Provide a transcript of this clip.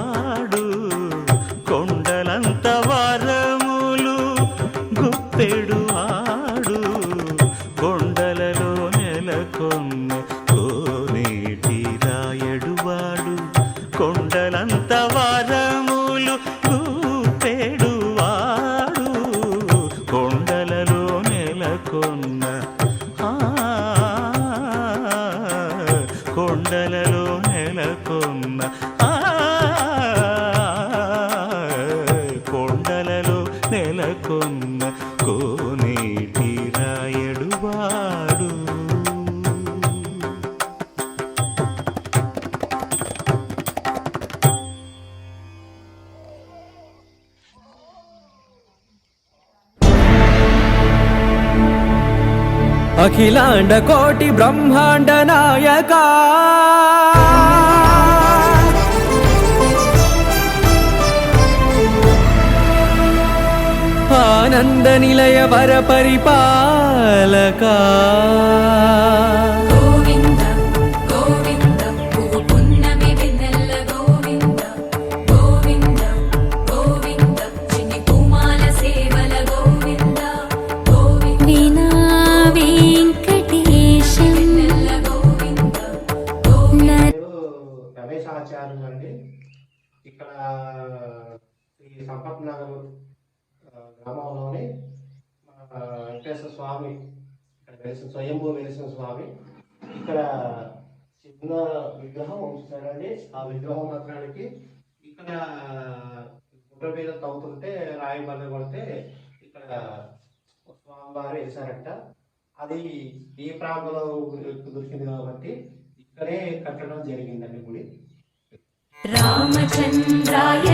గుప్పెడువాడు కొండలంత వారములు గుప్పెడువాడు కొండలలో నెలకొన్న కోనేటి రాయడువాడు అఖిలాండ కోటి బ్రహ్మాండ నాయకా. వెన్నెల గోవింద. గోవింద పేరు రమేష్ ఆచార్యులు అండి. ఇక్కడ ఈ సంపత్ నగర్ గ్రామంలోని మన వెంకటేశ్వర స్వామి ఇక్కడ వెలిసిన స్వయంభూ వెలిసిన స్వామి ఇక్కడ చిన్న విగ్రహం ఉంచుతారండి ఆ విగ్రహం మాత్రానికి ఇక్కడ గుడ్ర మీద తవ్వుతుంటే రాయి బల్ల కొడితే ఇక్కడ స్వామివారు వేశారట. అది ఈ ప్రాంతంలో దొరికింది కాబట్టి ఇక్కడే కట్టడం జరిగిందండి గుడి. రామచంద్రాయ